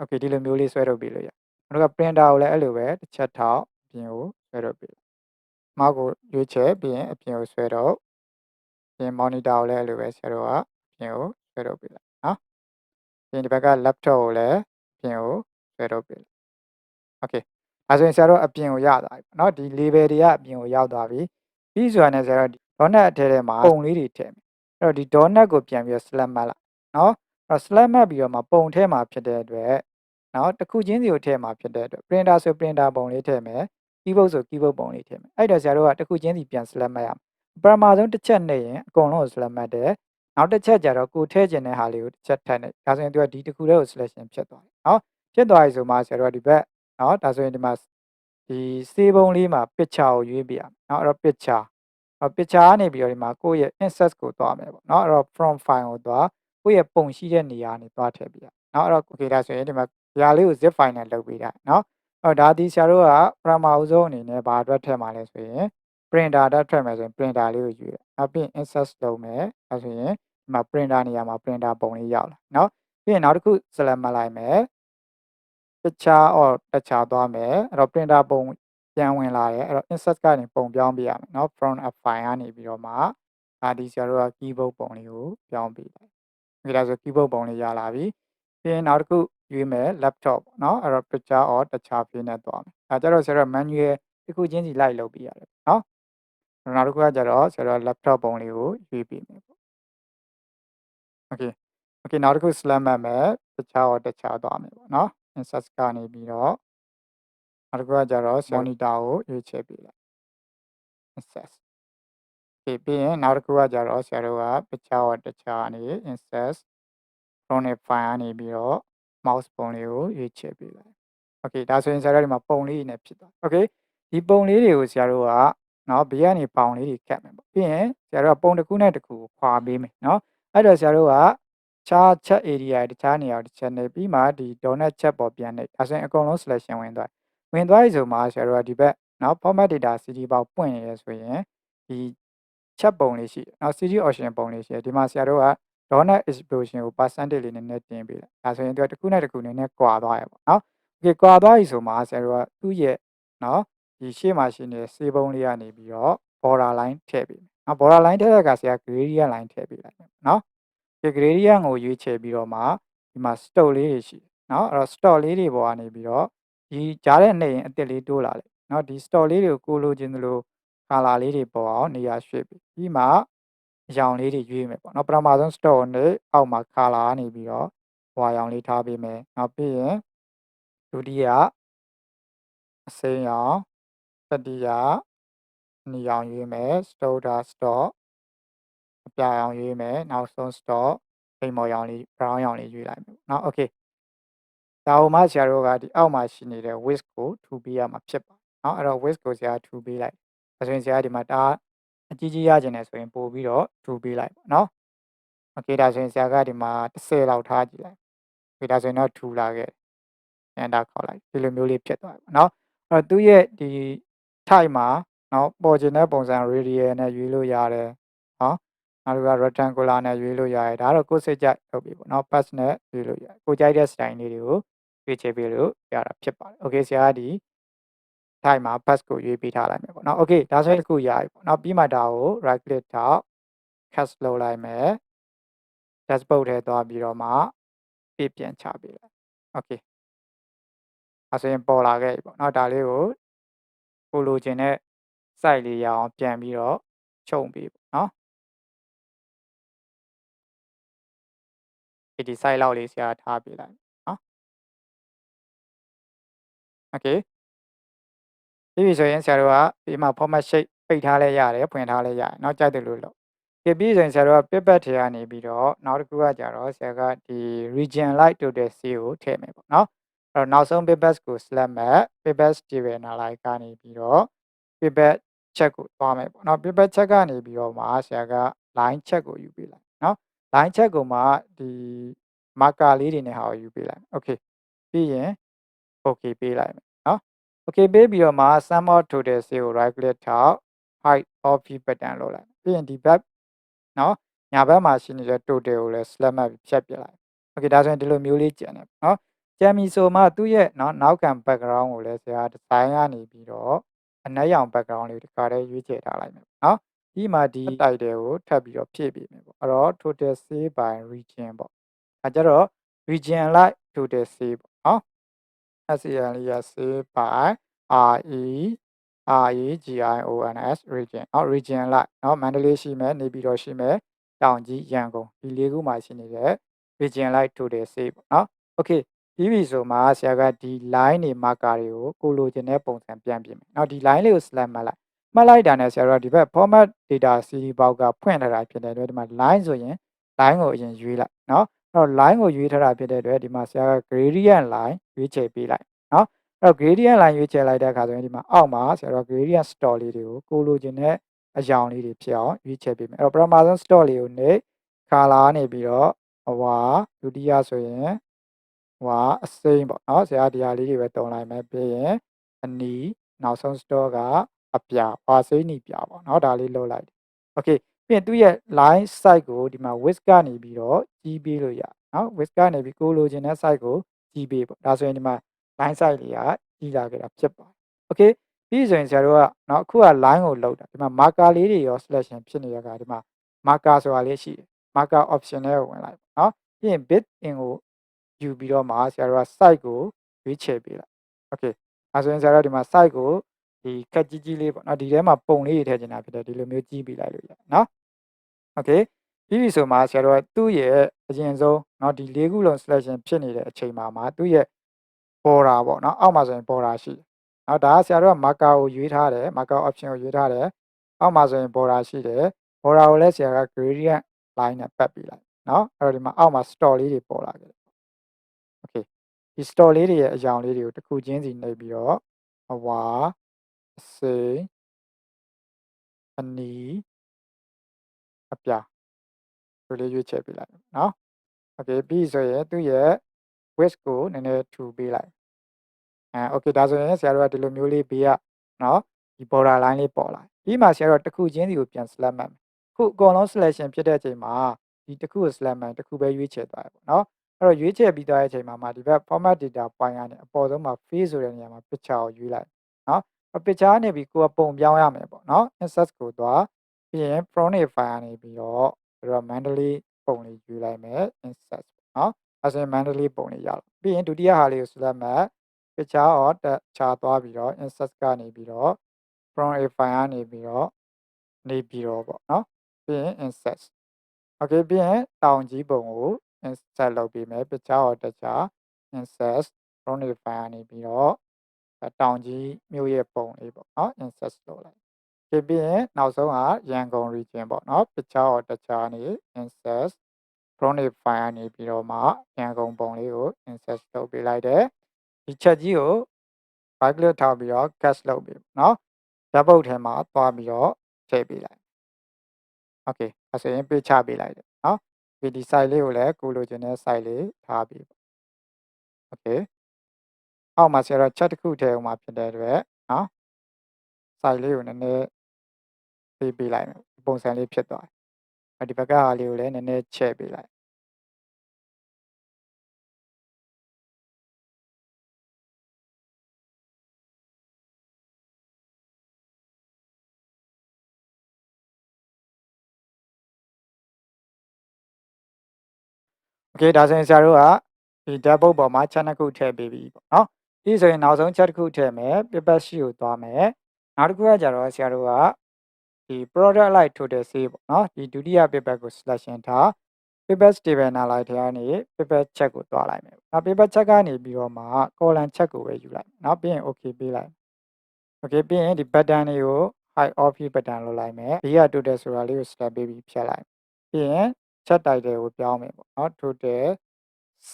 [SPEAKER 1] okay ဒီလိုမျိုးလေးဆွဲတော့ပြီလို့ရနောက်တော့ printer ကိုလည်းအဲ့လိုပဲတစ်ချက်ထောက်အပြင်ကိုဆွဲတော့ပြီမောက်ကိုရွေးချယ်ပြီးရင်အပြင်ကိုဆွဲတော့ပြင် monitor ကိုလည်းအဲ့လိုပဲဆရာတို့ကအပြင်ကိုဆွဲတော့ပြီလားနော်ပြင်ဒီဘက်က laptop ကိုလည်းအပြင်ကိုဆွဲတော့ပြီ okay ဒါဆိုရင်ဆရာတို့အပြင်ကိုရသွားပြီเนาะဒီ label တွေကအပြင်ကိုရောက်သွားပြီ ပြီးဆိုတာနဲ့ဆရာတို့ဒေါနတ်အထဲထဲမှာပုံလေးတွေထည့်မယ်အဲ့တော့ဒီဒေါနတ်ကိုပြန်ပြီး slab မှတ်လိုက်နော်အဲ့တော့ slab မှတ်ပြီးတော့မှပုံထဲမှာဖြစ်တဲ့အတွက်နော်တစ်ခုချင်းစီကိုထည့်မှာဖြစ်တဲ့အတွက် printer ဆို printer ပုံလေးထည့်မယ် keyboard ဆို keyboard ပုံလေးထည့်မယ်အဲ့တော့ဆရာတို့ကတစ်ခုချင်းစီပြန် slab မှတ်ရမယ်ပထမဆုံးတစ်ချက်နဲ့ရင်အကုန်လုံးကို slab မှတ်တယ်နောက်တစ်ချက်ကြတော့ကိုထည့်ခြင်းတဲ့ဟာလေးကိုတစ်ချက်ထည့်နေဒါဆိုရင်သူကဒီတစ်ခုတည်းကို selection ဖြစ်သွားတယ်နော်ဖြစ်သွားပြီဆိုမှဆရာတို့ကဒီဘက်နော်ဒါဆိုရင်ဒီမှာ ဒီစေးပုံးလေးမှာ picture ကိုရွေးပြရမယ်เนาะအဲ့တော့ picture ဟော picture ကနေပြီးတော့ဒီမှာကိုယ့်ရဲ့ insert ကိုသွားမယ်ပေါ့เนาะအဲ့တော့ from file ကိုသွားကိုယ့်ရဲ့ပုံရှိတဲ့နေရာကနေသွားထည့်ပြရเนาะအဲ့တော့ okay ဒါဆိုရင်ဒီမှာဒီဟာလေးကို zip file နဲ့လုပ်ပေးတာเนาะအဲ့ဒါဒီဆရာတို့ကပထမအဆုံးအနေနဲ့ဘာအတွက်ထည့်မှာလဲဆိုရင် printer အတွက်ထည့်မယ်ဆိုရင် printer လေးကိုယူရနောက်ပြီး insert လုပ်မယ်အဲဆိုရင်ဒီမှာ printer နေရာမှာ printer ပုံလေးရောက်လာเนาะ ပြီးရင်နောက်တစ်ခု select မှတ်လိုက်မယ် တခြား or တခြားသွားမယ်အဲ့တော့ printer ပုံပြန်ဝင်လာတယ်အဲ့တော့ insert ကနေပုံပြောင်းပေးရမယ်เนาะ from a file ကနေပြီးတော့မှအာဒီဆရာတို့က keyboard ပုံလေးကိုပြောင်းပေးလိုက်ဒီဒါဆို keyboard ပုံလေးရလာပြီပြီးရင်နောက်တစ်ခုရွေးမယ် laptop เนาะအဲ့တော့ picture or တခြား page နဲ့သွားမယ်ဒါကြတော့ဆရာတို့ manual တစ်ခုချင်းစီလိုက်လုပ်ပေးရတယ်เนาะနောက်တစ်ခုကကြတော့ဆရာတို့ laptop ပုံလေးကိုရွေးပေးမယ်ပေါ့ okay okay နောက်တစ်ခု select မှတ်မယ်တခြား or တခြားသွားမယ်ပေါ့เนาะ insert ကနေပြီးတော့နောက်တစ်ခုကကြတော့ monitor ကိုရွေးချယ်ပေးလိုက် insert ဒီပြီးရင်နောက်တစ်ခုကကြတော့ဆရာတို့က picture or တခြားနေ insert chronic file ကနေပြီးတော့ mouse ပုံလေးကိုရွေးချယ်ပေးလိုက် okay ဒါဆိုရင်ဆရာတို့ဒီမှာပုံလေးနေဖြစ်သွား okay ဒီပုံလေးတွေကိုဆရာတို့ကနော်ဘေးကနေပေါင်လေးတွေကတ်မယ်ပေါ့ပြီးရင်ဆရာတို့ကပုံတစ်ခုနဲ့တစ်ခုကိုခွာပေးမယ်နော်အဲ့တော့ဆရာတို့က ခြား chat area တခြားနေရာတစ်ချက်နေပြီးမှဒီ donut chat ပေါ်ပြန်နေဒါဆိုရင်အကုန်လုံး selection ဝင်သွားဝင်သွားပြီဆိုမှဆရာတို့ကဒီဘက်နော် format data cd ပေါက်ပွင့်နေရဆိုရင်ဒီ chat ပုံလေးရှိနော် cd option ပုံလေးရှိဒီမှာဆရာတို့က donut explosion ကို percentage လေးနည်းနည်းတင်ပေးလိုက်ဒါဆိုရင်သူကတစ်ခုနဲ့တစ်ခုနည်းနည်းကွာသွားရပေါ့နော် okay ကွာသွားပြီဆိုမှဆရာတို့ကသူ့ရဲ့နော်ဒီရှေ့မှာရှိနေတဲ့စေပုံလေးကနေပြီးတော့ border line ထည့်ပေးမယ်နော် border line ထည့်တဲ့အခါဆရာ gradient line ထည့်ပေးလိုက်မယ်နော် gradient ကိုရွေးချယ်ပြီးတော့မှဒီမှာ stock လေးတွေရှိတယ်နော်။အဲ့တော့ stock လေးတွေပေါ်ကနေပြီးတော့ဒီကြားတဲ့နေရင်အစ်စ်လေးတိုးလာတယ်နော်။ဒီ stock လေးတွေကိုကိုလိုချင်သလို color လေးတွေပေါ်အောင်နေရာရွှေ့ပြီးပြီးမှအရောင်လေးတွေရွေးမယ်ပေါ့နော်။ပထမဆုံး stock နဲ့အောက်မှာ color ကနေပြီးတော့ဟွာရောင်လေးထားပေးမယ်။နောက်ပြီးရင်ဒုတိယအစိမ်းရောင်တတိယနီရောင်ရွေးမယ် stoda stock အပြာရောင်ရွေးမယ်နောက်ဆုံး stock အိမ်မော်ရောင်လေး brown ရောင်လေးရွေးလိုက်မယ်เนาะ okay ဒါဟိုမှဆရာတို့ကဒီအောက်မှာရှိနေတဲ့ width ကိုထူပေးရမှာဖြစ်ပါเนาะအဲ့တော့ width ကိုဆရာထူပေးလိုက်ဒါဆိုရင်ဆရာဒီမှာဒါအကြီးကြီးရကျင်တယ်ဆိုရင်ပို့ပြီးတော့ထူပေးလိုက်ပါเนาะ okay ဒါဆိုရင်ဆရာကဒီမှာ10လောက်ထားကြည့်လိုက် okay ဒါဆိုရင်တော့ထူလာခဲ့အန်တာခေါက်လိုက်ဒီလိုမျိုးလေးဖြစ်သွားပြီเนาะအဲ့တော့သူ့ရဲ့ဒီ type မှာနော်ပေါ်ချင်တဲ့ပုံစံ radial နဲ့ရွေးလို့ရတယ်နော် နောက်တစ်ခါ rectangular နဲ့ရွေးလို့ရတယ်ဒါကတော့ကိုယ်စိတ်ကြိုက်လုပ်ပြီပေါ့နော် pass နဲ့ရွေးလို့ရတယ်ကိုကြိုက်တဲ့ style လေးတွေကိုရွေးချယ်ပေးလို့ရတာဖြစ်ပါတယ် okay ဆရာကဒီ type မှာ pass ကိုရွေးပေးထားလိုက်မယ်ပေါ့နော် okay ဒါဆိုရင်တစ်ခုရပြီပေါ့နော်ပြီးမှဒါကို right click ထောက် cast လုပ်လိုက်မယ် dashboard ထဲသွားပြီးတော့မှပြပြန်ချပေးလိုက် okay အဲဆိုရင်ပေါ်လာခဲ့ပြီပေါ့နော်ဒါလေးကိုကိုလိုချင်တဲ့ site လေးရအောင်ပြန်ပြီးတော့ခြုံပေးပေါ့နော် ဒီဒီ site လောက်လေးဆရာထားပေးလိုက်နော် okay ပြီးပြီဆိုရင်ဆရာတို့ကဒီမှာ format shape ပိတ်ထားလဲရတယ်ဖွင့်ထားလဲရတယ်เนาะကြိုက်တယ်လို့လို့ကဲပြီးဆိုရင်ဆရာတို့က pivot ထဲကနေပြီးတော့နောက်တစ်ခုကကြတော့ဆရာကဒီ region light total c ကိုထည့်မယ်ပေါ့เนาะအဲ့တော့နောက်ဆုံး pivot ကို select မဲ့ pivot table analyze ကနေပြီးတော့ pivot check ကိုသွားမယ်ပေါ့နော် pivot check ကနေပြီးတော့မှဆရာက line check ကိုယူပေးလိုက်နော် line check ကိုမှဒီ marker လေးတွေနဲ့ဟာကိုယူပေးလိုက် okay ပြီးရင် okay ပေးလိုက်မယ်နော် okay ပေးပြီးတော့မှ sum of total ကို right click ထောက် height of view pattern လုပ်လိုက်ပြီးရင်ဒီဘက်နော်ညာဘက်မှာရှိနေတဲ့ total ကိုလည်း select မှတ်ဖြတ်ပြလိုက် okay ဒါဆိုရင်ဒီလိုမျိုးလေးကျန်တယ်နော်ကျန်ပြီဆိုမှသူ့ရဲ့နော်နောက်ခံ background ကိုလည်းဆရာ design ကနေပြီးတော့အနက်ရောင် background လေးကိုဒီခါတည်းရွေးချယ်ထားလိုက်မယ်နော် ပြီးမှဒီ title ကိုထပ်ပြီးတော့ဖြည့်ပေးမယ်ပေါ့အဲ့တော့ total save by region ပေါ့အဲကြတော့ region like total save ပေါ့နော် SCL လေးရ save by RE REGIONS region เนาะ region like เนาะမန္တလေးရှိမယ်နေပြည်တော်ရှိမယ်တောင်ကြီးရန်ကုန်ဒီလေးခုမှာရှိနေတဲ့ region like total save ပေါ့เนาะ okay ပြီးပြီဆိုမှဆရာကဒီ line တွေ marker တွေကိုကိုလိုချင်တဲ့ပုံစံပြန်ပြင်မယ်။နောက်ဒီ line လေးကို select မှတ်လိုက်။ မှတ်လိုက်တာနဲ့ဆရာတို့ကဒီဘက် format data cd ပေါက်ကဖွင့်ထားတာဖြစ်တဲ့အတွက်ဒီမှာ line ဆိုရင် line ကိုအရင်ရွေးလိုက်နော်။အဲ့တော့ line ကိုရွေးထားတာဖြစ်တဲ့အတွက်ဒီမှာဆရာက gradient line ရွေးချယ်ပေးလိုက်နော်။အဲ့တော့ gradient line ရွေးချယ်လိုက်တဲ့အခါဆိုရင်ဒီမှာအောက်မှာဆရာတို့ gradient store လေးတွေကိုကိုလိုချင်တဲ့အရောင်လေးတွေဖြစ်အောင်ရွေးချယ်ပေးမယ်။အဲ့တော့ပထမဆုံး store လေးကိုနေ color နေပြီးတော့ဟွာဒုတိယဆိုရင်ဟွာအစိမ်းပေါ့နော်ဆရာဒီဟာလေးတွေပဲတုံလိုက်မယ်ပြီးရင်အနီနောက်ဆုံး store က အပြာပါစိနီပြာပေါ့နော်ဒါလေးလောက်လိုက် okay ပြီးရင်သူ့ရဲ့ line site ကိုဒီမှာ width ကနေပြီးတော့ကြီးပေးလို့ရနော် width ကနေပြီးကိုလိုချင်တဲ့ site ကိုကြီးပေးပေါ့ဒါဆိုရင်ဒီမှာ line site လေးကကြီးလာခဲ့တာဖြစ်ပါတယ် okay ပြီးဆိုရင်ဆရာတို့ကနော်အခုက line ကိုလောက်တာဒီမှာ marker လေးတွေရော selection ဖြစ်နေရတာဒီမှာ marker ဆိုတာလေးရှိတယ် marker option လေးကိုဝင်လိုက်ပေါ့နော်ပြီးရင် bit in ကိုယူပြီးတော့မှဆရာတို့က site ကိုရွေးချယ်ပေးလိုက် okay အဲဆိုရင်ဆရာတို့ဒီမှာ site ကို ဒီခက်ကြီးကြီးလေးပေါ့เนาะဒီထဲမှာပုံလေးတွေထည့်ချင်တာဖြစ်တယ်ဒီလိုမျိုးကြီးပြီးလိုက်လို့ရเนาะ okay ပြီးပြီဆိုမှဆရာတို့ကသူ့ရဲ့အရင်ဆုံးเนาะဒီ၄ခုလုံး selection ဖြစ်နေတဲ့အချိန်မှာမှာသူ့ရဲ့ border ပေါ့เนาะအောက်မှာဆိုရင် border ရှိတယ်เนาะဒါကဆရာတို့က marker ကိုရွေးထားတယ် marker option ကိုရွေးထားတယ်အောက်မှာဆိုရင် border ရှိတယ် border ကိုလည်းဆရာက gradient line နဲ့ပတ်ပြီးလိုက်เนาะအဲ့တော့ဒီမှာအောက်မှာ store လေးတွေပေါ်လာခဲ့တယ် okay ဒီ store လေးတွေရဲ့အကြောင်းလေးတွေကိုတစ်ခုချင်းစီနှိပ်ပြီးတော့အဝါ အစိမ်းအနီအပြာဒီလေးရွေးချယ်ပေးလိုက်เนาะ okay ပြီးဆိုရင်သူ့ရဲ့ width ကိုနည်းနည်းထူပေးလိုက်အဲ okay ဒါဆိုရင်ဆရာတို့ကဒီလိုမျိုးလေးဘေးကเนาะဒီ border line လေးပေါ်လာပြီးမှဆရာတို့တစ်ခုချင်းစီကိုပြန် select မှတ်မယ်ခုအကုန်လုံး selection ဖြစ်တဲ့အချိန်မှာဒီတစ်ခုကို select မှတ်တစ်ခုပဲရွေးချယ်သွားရပေါ့เนาะအဲ့တော့ရွေးချယ်ပြီးသွားတဲ့အချိန်မှာမှဒီဘက် format data ပိုင်းကနေအပေါ်ဆုံးမှာ face ဆိုတဲ့နေရာမှာ picture ကိုရွေးလိုက်เนาะ picture ကနေပြီးကိုကပုံပြောင်းရမယ်ပေါ့နော် insert ကိုသွားပြီးရင် front file ကနေပြီးတော့တို့ mandatory ပုံလေးယူလိုက်မယ် insert ပေါ့နော်အဲဆိုရင် mandatory ပုံလေးရတော့ပြီးရင်ဒုတိယဟာလေးကိုဆက်လက်မယ် picture or တခြားသွားပြီးတော့ insert ကနေပြီးတော့ front file ကနေပြီးတော့နေပြီးတော့ပေါ့နော်ပြီးရင် insert okay ပြီးရင်တောင်ကြီးပုံကို insert လုပ်ပြီးမယ် picture or တခြား insert front file ကနေပြီးတော့ တောင်ကြီးမြို့ရဲ့ပုံလေးပေါ့နော် insert လုပ်လိုက်ပြီးပြီးရင်နောက်ဆုံးကရန်ကုန် region ပေါ့နော်ပချား or တခြားနေ insert chronic file နေပြီးတော့မှရန်ကုန်ပုံလေးကို insert လုပ်ပေးလိုက်တယ်ဒီချက်ကြီးကို right click ထားပြီးတော့ cast လုပ်ပြီးနော်ဓာတ်ပုတ်ထဲမှာသွားပြီးတော့ထည့်ပေးလိုက် okay အစရင်ပေးချပေးလိုက်တယ်နော်ဒီဒီ site လေးကိုလည်းကိုလိုချင်တဲ့ site လေးထားပြီး okay အောက်မှာဆရာတော့ chat တစ်ခုထည့်အောင်မှာဖြစ်တဲ့အတွက်เนาะ site လေးကိုနည်းနည်းပေးပေးလိုက်မယ်ပုံစံလေးဖြစ်သွားတယ်ဒီဘက်ကဟာလေးကိုလည်းနည်းနည်းချဲ့ပေးလိုက် okay ဒါဆိုရင်ဆရာတို့ကဒီ dashboard ပေါ်မှာ chat နှစ်ခုထည့်ပေးပြီပေါ့နော် ဒီဆိုရင်နောက်ဆုံး chat တစ်ခုထည့်မယ် paper sheet ကိုသွားမယ်နောက်တစ်ခုကကြတော့ဆရာတို့ကဒီ product light total save ပေါ့နော်ဒီဒုတိယ paper ကို selection ထား paper stable analyze ထဲကနေ paper check ကိုသွားလိုက်မယ်နောက် paper check ကနေပြီးတော့မှ column check ကိုပဲယူလိုက်နောက်ပြီးရင် okay ပေးလိုက် okay ပြီးရင်ဒီ button တွေကို hide off button လုပ်လိုက်မယ်ဒီက total ဆိုတာလေးကို select ပေးပြီးဖြတ်လိုက်ပြီးရင် chat title ကိုပြောင်းမယ်ပေါ့နော် total c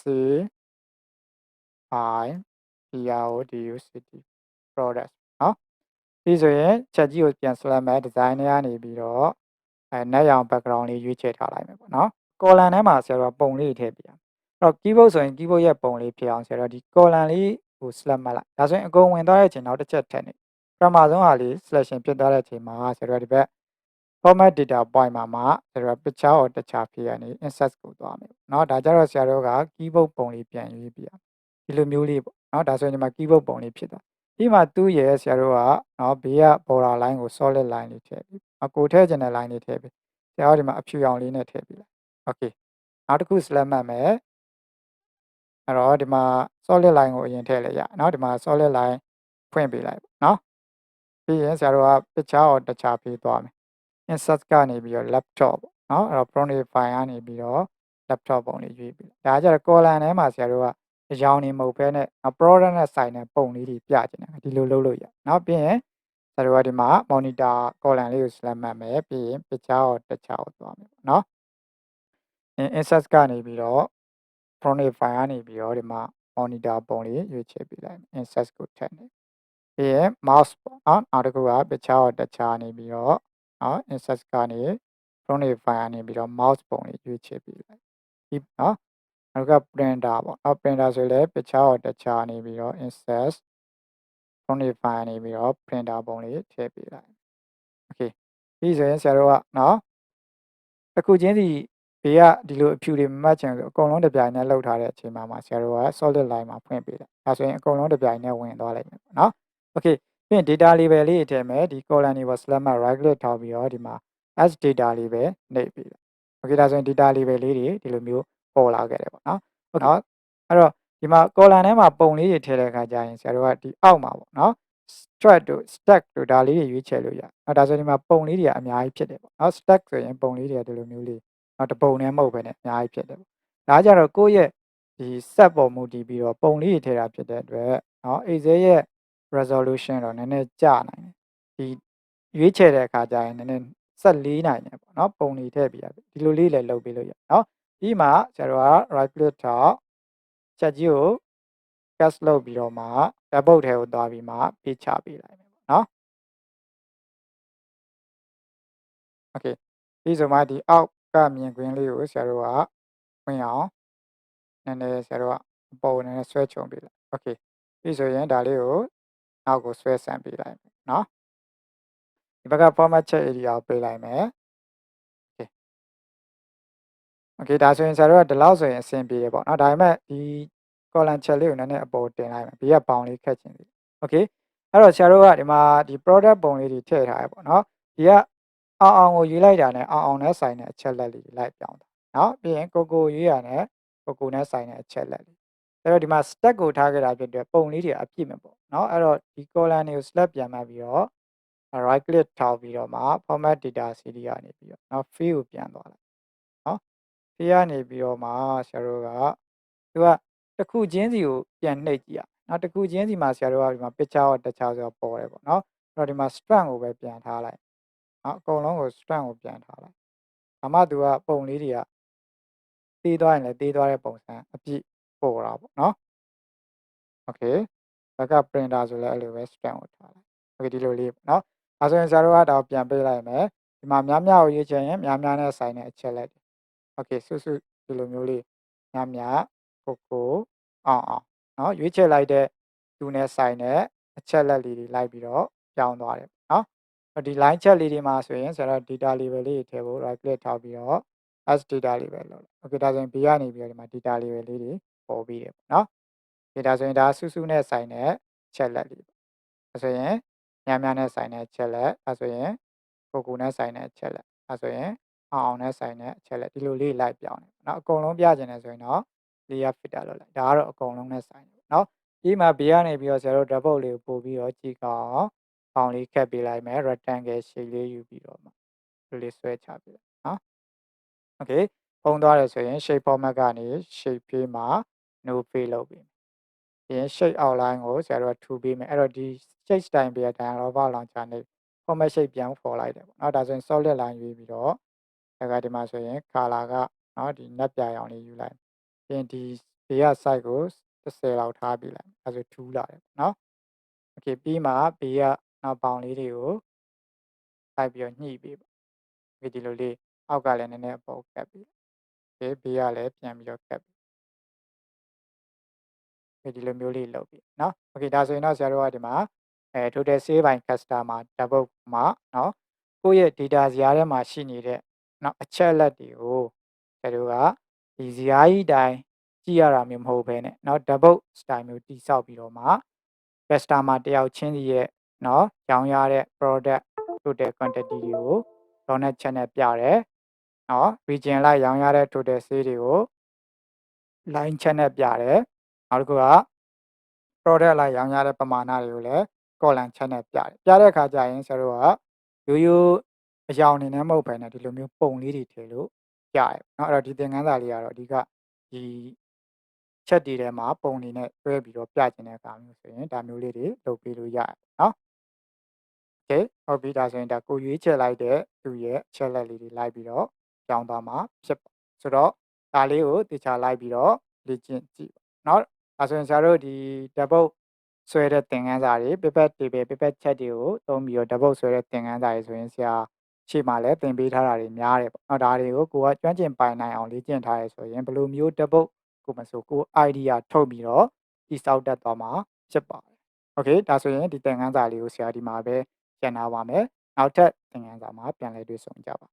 [SPEAKER 1] i PRODU city product နော်ပြီးဆိုရင် chat ကြီးကိုပြန် select မယ် design တွေကနေပြီးတော့အဲ net ရောင် background လေးရွေးချယ်ထားလိုက်မယ်ပေါ့နော် column ထဲမှာဆရာတို့ပုံလေးထည့်ပြရမယ်အဲ့တော့ keyboard ဆိုရင် keyboard ရဲ့ပုံလေးဖြစ်အောင်ဆရာတို့ဒီ column လေးကို select မှတ်လိုက်ဒါဆိုရင်အကုန်ဝင်သွားတဲ့အချိန်နောက်တစ်ချက်ထည့်နေပထမဆုံးဟာလေး selection ဖြစ်သွားတဲ့အချိန်မှာဆရာတို့ဒီဘက် format data point မှာမှာဆရာတို့ picture or တခြားဖြစ်ရနေ insert ကိုသွားမယ်เนาะဒါကြတော့ဆရာတို့က keyboard ပုံလေးပြန်ရွေးပြရဒီလိုမျိုးလေးပေါ့ နော်ဒါဆိုရင်ဒီမှာ keyboard ပုံလေးဖြစ်သွားဒီမှာသူ့ရဲ့ဆရာတို့ကနော်ဘေးက border line ကို solid line လေးထည့်ပြီးအကိုထည့်ခြင်းတဲ့ line လေးထည့်ပြီးဆရာတို့ဒီမှာအဖြူရောင်လေးနဲ့ထည့်ပြီးလိုက် okay နောက်တစ်ခု select မှတ်မယ်အဲ့တော့ဒီမှာ solid line ကိုအရင်ထည့်လိုက်ရနော်ဒီမှာ solid line ဖွင့်ပေးလိုက်ပေါ့နော်ပြီးရင်ဆရာတို့က picture or တခြားပေးသွားမယ် insert ကနေပြီးတော့ laptop ပေါ့နော်အဲ့တော့ prone file ကနေပြီးတော့ laptop ပုံလေးရွေးပြီးလိုက်ဒါကြတော့ column ထဲမှာဆရာတို့က အယောင်နေမဟုတ်ဘဲနဲ့နော် product နဲ့ဆိုင်တဲ့ပုံလေးတွေပြချင်တယ်ဒီလိုလုပ်လို့ရနော်ပြီးရင်ဆရာတို့ကဒီမှာ monitor column လေးကို select မှတ်မယ်ပြီးရင် picture ကိုတစ်ခြားကိုသွားမယ်ပေါ့နော် insert ကနေပြီးတော့ front file ကနေပြီးတော့ဒီမှာ monitor ပုံလေးရွေးချယ်ပေးလိုက် insert ကိုထည့်နေပြီးရင် mouse ပေါ့နော်နောက်တစ်ခုက picture ကိုတစ်ခြားနေပြီးတော့နော် insert ကနေ front file ကနေပြီးတော့ mouse ပုံလေးရွေးချယ်ပေးလိုက်ဒီနော် နောက်က printer ပေါ့နော် printer ဆိုလည်း picture or တခြားနေပြီးတော့ insert profile နေပြီးတော့ printer ပုံလေးထည့်ပေးလိုက် okay ပြီးဆိုရင်ဆရာတို့ကနော်တစ်ခုချင်းစီဘေးကဒီလိုအဖြူတွေမမှတ်ချင်ဆိုအကုန်လုံးတစ်ပြိုင်နဲ့လှုပ်ထားတဲ့အချိန်မှာမှာဆရာတို့က solid line မှာဖွင့်ပေးတယ်ဒါဆိုရင်အကုန်လုံးတစ်ပြိုင်နဲ့ဝင်သွားလိမ့်မယ်ပေါ့နော် okay ပြီးရင် data label လေးတွေထည့်မယ်ဒီ column တွေပေါ် select မှာ right click ထောက်ပြီးတော့ဒီမှာ as data label နှိပ်ပြီးတယ် okay ဒါဆိုရင် data label လေးတွေဒီလိုမျိုး ပေါ်လာခဲ့တယ်ပေါ့နော်ဟုတ်နော်အဲ့တော့ဒီမှာ column ထဲမှာပုံလေးတွေထည့်တဲ့အခါကျရင်ဆရာတို့ကဒီအောက်မှာပေါ့နော် strat တို့ stack တို့ဒါလေးတွေရွေးချယ်လို့ရအောင်ဒါဆိုဒီမှာပုံလေးတွေကအများကြီးဖြစ်တယ်ပေါ့နော် stack ဆိုရင်ပုံလေးတွေကဒီလိုမျိုးလေးနော်တပုံနဲ့မဟုတ်ဘဲနဲ့အများကြီးဖြစ်တယ်ပေါ့ဒါကြတော့ကိုယ့်ရဲ့ဒီ set ပေါ်မူတည်ပြီးတော့ပုံလေးတွေထည့်တာဖြစ်တဲ့အတွက်နော် Excel ရဲ့ resolution တော့နည်းနည်းကျနိုင်တယ်ဒီရွေးချယ်တဲ့အခါကျရင်နည်းနည်းဆက်လေးနိုင်တယ်ပေါ့နော်ပုံတွေထည့်ပြီးရပြီဒီလိုလေးလည်းလုပ်ပေးလို့ရနော် ပြီးမှကျတော့ right click ထောက်ချက်ကြီးကို cast လုပ်ပြီးတော့မှ debug ထဲကိုသွားပြီးမှပေးချပေးလိုက်မယ်ပေါ့နော် okay ပြီးဆိုမှဒီအောက်ကမြင်ကွင်းလေးကိုဆရာတို့ကဝင်အောင်နည်းနည်းဆရာတို့ကအပေါ်နည်းနည်းဆွဲချုံပေးလိုက် okay ပြီးဆိုရင်ဒါလေးကိုနောက်ကိုဆွဲဆန်ပေးလိုက်မယ်နော်ဒီဘက်က format check area ကိုပေးလိုက်မယ် okay okay ဒါဆိုရင်ဆရာတို့ကဒီလောက်ဆိုရင်အဆင်ပြေတယ်ပေါ့နော်ဒါပေမဲ့ဒီ column check လေးကိုနည်းနည်းအပေါ်တင်လိုက်မယ်ဘေးကပေါင်လေးခက်ချင်သေးတယ် okay အဲ့တော့ဆရာတို့ကဒီမှာဒီ product ပုံလေးတွေထည့်ထားရပေါ့နော်ဒီကအောင်အောင်ကိုယူလိုက်တာနဲ့အောင်အောင်နဲ့ဆိုင်တဲ့အချက်လက်လေးလိုက်ပြောင်းတာเนาะပြီးရင်ကိုကိုရွေးရနဲ့ကိုကိုနဲ့ဆိုင်တဲ့အချက်လက်လေးအဲ့တော့ဒီမှာ stack ကိုထားခဲ့တာဖြစ်တဲ့ပုံလေးတွေအပြည့်မပေါ့เนาะအဲ့တော့ဒီ column တွေကို select ပြန်မှပြီးတော့ right click ထောက်ပြီးတော့မှ format data series ကနေပြီးတော့เนาะ field ကိုပြန်သွားလိုက်เนา ဖေးကနေပြီးတော့မှဆရာတို့ကသူကတစ်ခုချင်းစီကိုပြန်နှိပ်ကြည့်ရနောက်တစ်ခုချင်းစီမှာဆရာတို့ကဒီမှာ picture or တခြားဆိုတော့ပေါ်တယ်ပေါ့နော်အဲ့တော့ဒီမှာ strand ကိုပဲပြန်ထားလိုက်နော်အကုန်လုံးကို strand ကိုပြန်ထားလိုက်ဒါမှသူကပုံလေးတွေကတေးသွားရင်လည်းတေးသွားတဲ့ပုံစံအပြည့်ပေါ်တာပေါ့နော် okay ဘက်က printer ဆိုလည်းအဲ့လိုပဲ strand ကိုထားလိုက် okay ဒီလိုလေးပေါ့နော်အဲဆိုရင်ဆရာတို့ကတော့ပြန်ပေးလိုက်မယ်ဒီမှာများများကိုရေးချင်ရင်များများနဲ့ဆိုင်တဲ့အချက်လက်တွေ okay စုစုဒီလိုမျိုးလေးများများကိုကိုအောင်အောင်နော်ရွေးချယ်လိုက်တဲ့သူနဲ့ဆိုင်တဲ့အချက်လက်လေးတွေလိုက်ပြီးတော့ပြောင်းသွားတယ်နော်ဒီ line check လေးတွေမှာဆိုရင်ဆရာတို့ data label လေးတွေထည့်ဖို့ right click ထောက်ပြီးတော့ as data label လုပ်လိုက် okay ဒါဆိုရင် B ကနေပြီးတော့ဒီမှာ data label လေးတွေပေါ်ပြီးတယ်ပေါ့နော် okay ဒါဆိုရင်ဒါစုစုနဲ့ဆိုင်တဲ့ချက်လက်လေးပေါ့ဒါဆိုရင်များများနဲ့ဆိုင်တဲ့ချက်လက်ဒါဆိုရင်ကိုကိုနဲ့ဆိုင်တဲ့ချက်လက်ဒါဆိုရင် အောင်အောင်နဲ့ဆိုင်တဲ့အချက်လက်ဒီလိုလေးလိုက်ပြောင်းတယ်เนาะအကုန်လုံးပြချင်တယ်ဆိုရင်တော့ layer filter လုပ်လိုက်ဒါကတော့အကုန်လုံးနဲ့ဆိုင်တယ်เนาะပြီးမှ B ကနေပြီးတော့ဆရာတို့ double လေးကိုပို့ပြီးတော့ကြည့်ကောင်းပေါင်လေးခက်ပေးလိုက်မယ် rectangle shape လေးယူပြီးတော့မှလေးဆွဲချပေးလိုက်နော် okay ပုံသွားတယ်ဆိုရင် shape format ကနေ shape ပေးမှာ no pay လုပ်ပေးမယ်ပြီးရင် shape outline ကိုဆရာတို့ကထူပေးမယ်အဲ့တော့ဒီ shape style ပေးတဲ့ dialog box launcher နဲ့ format shape ပြန်ဖော်လိုက်တယ်ပေါ့နော်ဒါဆိုရင် solid line ရွေးပြီးတော့ ဒါကဒီမှာဆိုရင် color ကနော်ဒီနက်ပြရောင်လေးယူလိုက်ပြီးရင်ဒီဘေးက size ကို30လောက်ထားပေးလိုက်အဲဆိုထူးလာတယ်ပေါ့နော် okay ပြီးမှဘေးကနောက်ပေါင်လေးတွေကိုလိုက်ပြီးတော့ညှိပေးပေါ့ဒီဒီလိုလေးအောက်ကလည်းနည်းနည်းအပေါ်ကပ်ပြီးဘေးဘေးကလည်းပြန်ပြီးတော့ကပ်ပြီးဒီလိုမျိုးလေးလုပ်ပြီးเนาะ okay ဒါဆိုရင်တော့ဆရာတို့ကဒီမှာအဲ total save by customer double မှာเนาะကိုယ့်ရဲ့ data ဇာတ်ထဲမှာရှိနေတဲ့ เนาะအချက်အလက်တွေကိုဆရာတို့ကဒီဇာတ်ကြီးတိုင်းကြည့်ရတာမျိုးမဟုတ်ဘဲနဲ့เนาะ double style မျိုးတိစောက်ပြီးတော့မှ customer တယောက်ချင်းစီရဲ့เนาะရောင်းရတဲ့ product total quantity တွေကို donut channel ပြတယ်เนาะ region လိုက်ရောင်းရတဲ့ total sale တွေကို line channel ပြတယ်နောက်တစ်ခုက product လိုက်ရောင်းရတဲ့ပမာဏတွေကိုလည်း column channel ပြတယ်ပြတဲ့အခါကျရင်ဆရာတို့ကရိုးရိုး အယောင်နေနဲ့မဟုတ်ဘဲနဲ့ဒီလိုမျိုးပုံလေးတွေထည့်လို့ပြရတယ်เนาะအဲ့တော့ဒီသင်ခန်းစာလေးကတော့အဓိကဒီချက်တွေထဲမှာပုံတွေနဲ့တွဲပြီးတော့ပြချင်တဲ့အခါမျိုးဆိုရင်ဒါမျိုးလေးတွေလုပ်ပေးလို့ရတယ်เนาะ okay ဟုတ်ပြီဒါဆိုရင်ဒါကိုရွေးချယ်လိုက်တဲ့သူရဲ့အချက်လက်လေးတွေလိုက်ပြီးတော့ကြောင်းသွားမှာဖြစ်ပါဆိုတော့ဒါလေးကိုတေချာလိုက်ပြီးတော့လေ့ကျင့်ကြည့်ပါเนาะဒါဆိုရင်ဆရာတို့ဒီ double ဆွဲတဲ့သင်ခန်းစာတွေ pivot table pivot chat တွေကိုသုံးပြီးတော့ double ဆွဲတဲ့သင်ခန်းစာတွေဆိုရင်ဆရာ ရှေ့မှာလည်းသင်ပေးထားတာတွေများတယ်ပေါ့။နော်ဒါတွေကိုကိုကကျွမ်းကျင်ပိုင်နိုင်အောင်လေ့ကျင့်ထားရဆိုရင်ဘယ်လိုမျိုးတပုတ်ကိုမဆိုကို idea ထုတ်ပြီးတော့တိစောက်တတ်သွားမှာဖြစ်ပါတယ်။ Okay ဒါဆိုရင်ဒီသင်ခန်းစာလေးကိုဆရာဒီမှာပဲကျန်ထားပါမယ်။နောက်ထပ်သင်ခန်းစာမှာပြန်လည်တွေ့ဆုံကြပါ